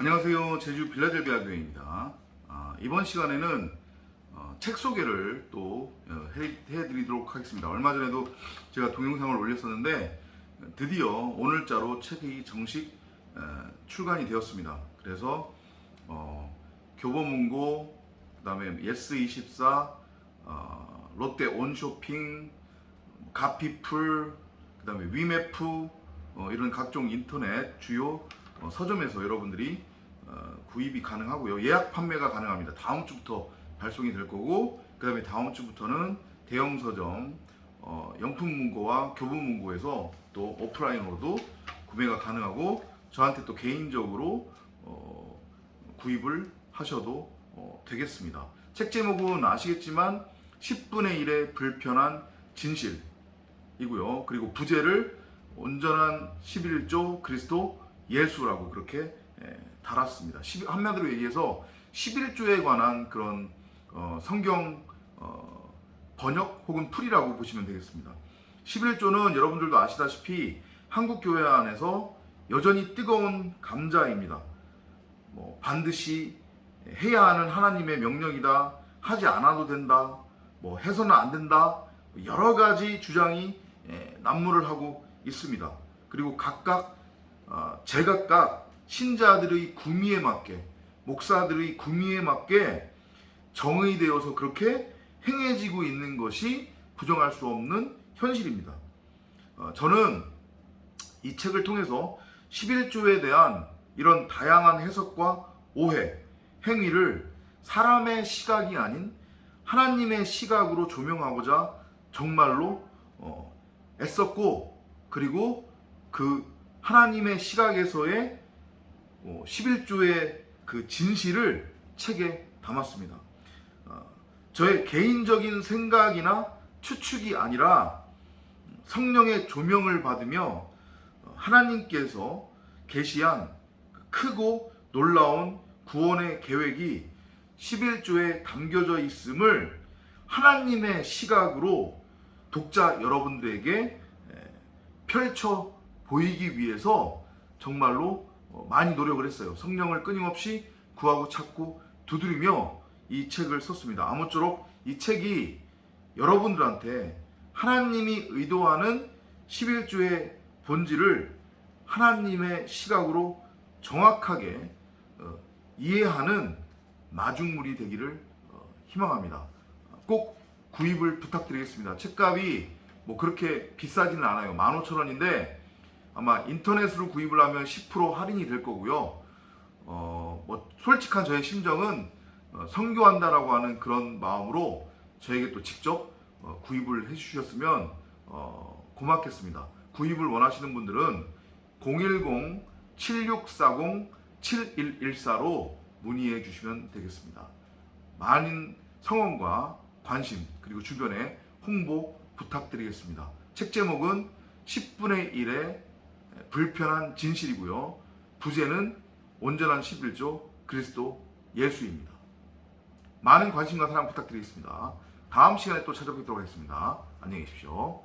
안녕하세요. 제주 빌라델비아 교회입니다. 아, 이번 시간에는 어, 책 소개를 또 어, 해, 해드리도록 하겠습니다. 얼마 전에도 제가 동영상을 올렸었는데 드디어 오늘자로 책이 정식 에, 출간이 되었습니다. 그래서 어, 교보문고, 그다음에 예스24, 어, 롯데 온쇼핑, 가피풀, 그다음에 위메프 어, 이런 각종 인터넷 주요 어, 서점에서 여러분들이 어, 구입이 가능하고요. 예약 판매가 가능합니다. 다음 주부터 발송이 될 거고 그 다음에 다음 주부터는 대형 서점 어, 영품 문고와 교부 문고에서 또 오프라인으로도 구매가 가능하고 저한테 또 개인적으로 어, 구입을 하셔도 어, 되겠습니다. 책 제목은 아시겠지만 10분의 1의 불편한 진실이고요. 그리고 부제를 온전한 11조 그리스도 예수라고 그렇게 예, 달았습니다. 10 한마디로 얘기해서 11조에 관한 그런 어, 성경 어, 번역 혹은 풀이라고 보시면 되겠습니다. 11조는 여러분들도 아시다시피 한국 교회 안에서 여전히 뜨거운 감자입니다. 뭐 반드시 해야 하는 하나님의 명령이다. 하지 않아도 된다. 뭐 해서는 안 된다. 여러 가지 주장이 예, 난무를 하고 있습니다. 그리고 각각 어, 제각각 신자들의 구미에 맞게 목사들의 구미에 맞게 정의되어서 그렇게 행해지고 있는 것이 부정할 수 없는 현실입니다. 어, 저는 이 책을 통해서 11조에 대한 이런 다양한 해석과 오해, 행위를 사람의 시각이 아닌 하나님의 시각으로 조명하고자 정말로 어, 애썼고 그리고 그 하나님의 시각에서의 어, 11조의 그 진실을 책에 담았습니다. 어, 저의 개인적인 생각이나 추측이 아니라 성령의 조명을 받으며 어, 하나님께서 계시한 크고 놀라운 구원의 계획이 11조에 담겨져 있음을 하나님의 시각으로 독자 여러분들에게 에, 펼쳐 보이기 위해서 정말로 어, 많이 노력을 했어요. 성령을 끊임없이 구하고 찾고 두드리며 이 책을 썼습니다. 아무쪼록 이 책이 여러분들한테 하나님이 의도하는 11조의 본질을 하나님의 시각으로 정확하게 어, 이해하는 마중물이 되기를 어, 희망합니다. 꼭 구입을 부탁드리겠습니다. 책값이 뭐 그렇게 비싸지는 않아요. 15,000원인데 아마 인터넷으로 구입을 하면 10% 할인이 될 거고요. 어, 뭐 솔직한 저의 심정은 어, 선교한다라고 하는 그런 마음으로 저에게 또 직접 어, 구입을 해주셨으면 어, 고맙겠습니다. 구입을 원하시는 분들은 010-7640-7114로 문의해 주시면 되겠습니다. 많은 성원과 관심 그리고 주변에 홍보 부탁드리겠습니다. 책 제목은 10분의 1의 불편한 진실이고요. 부제는 온전한 11조 그리스도 예수입니다. 많은 관심과 사랑 부탁드리겠습니다. 다음 시간에 또 찾아뵙도록 하겠습니다. 안녕히 계십시오.